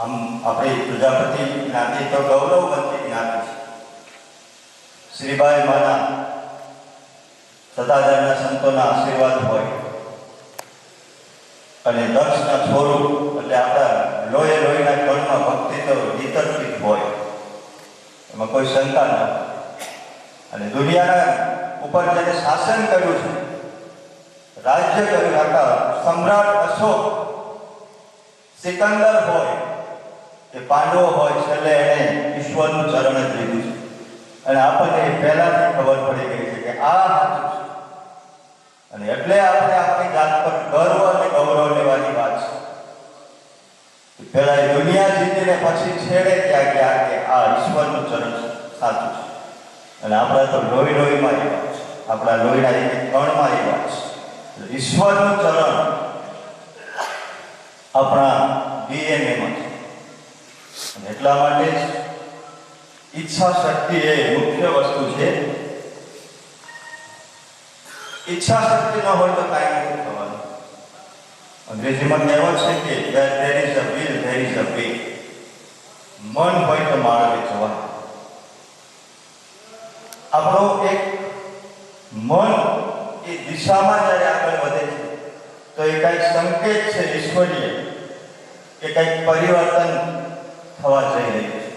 આમ આપણી પ્રજાપતિ જ્ઞાતિ તો ગૌરવવંતી જ્ઞાતિ છે. શ્રીબાઈ માના સદાચારના સંતોના આશીર્વાદ હોય અને દક્ષના છોરું એટલે આપણા લોહે લોહીના કણમાં ભક્તિ તો વિતર્કિત હોય. એમાં કોઈ શંકા ન અને દુનિયાના ઉપર જેને શાસન કર્યું છે, રાજ્ય કર્યું આખા સમ્રાટ અશોક સિકંદર હોય કે પાંડવો હોય છેલ્લે એણે ઈશ્વરનું ચરણ જ લીધું છે. અને આપણને એ પહેલાથી ખબર પડી ગઈ છે કે આ સાચું છે. અને એટલે આપણે આપણી જાત પર ગર્વ અને ગૌરવ લેવાની વાત છે. પહેલા એ દુનિયા જીતીને પછી છેડે ત્યાં ગયા કે આ ઈશ્વરનું ચરણ સાચું છે. અને આપણે તો લોહી લોહીમાં એ વાત છે. આપણા લોહીના એક કણમાં એ વાત છે. ઈશ્વરનું ચરણ આપણા ડીએનએમાં છે એટલા માટે ઈચ્છા શક્તિ એ મુખ્ય વસ્તુ છે. ઈચ્છા શક્તિ ન હોય તો કાંઈ નથી થવાનું. અંગ્રેજીમાં કહેવત છે કે where is a will will is a way મન હોય તો માળવે જવા આપણો એક મન એ દિશામાં જ્યારે આગળ વધે છે, તો એ કંઈક સંકેત છે ઈશ્વરીય કે કાંઈક પરિવર્તન How?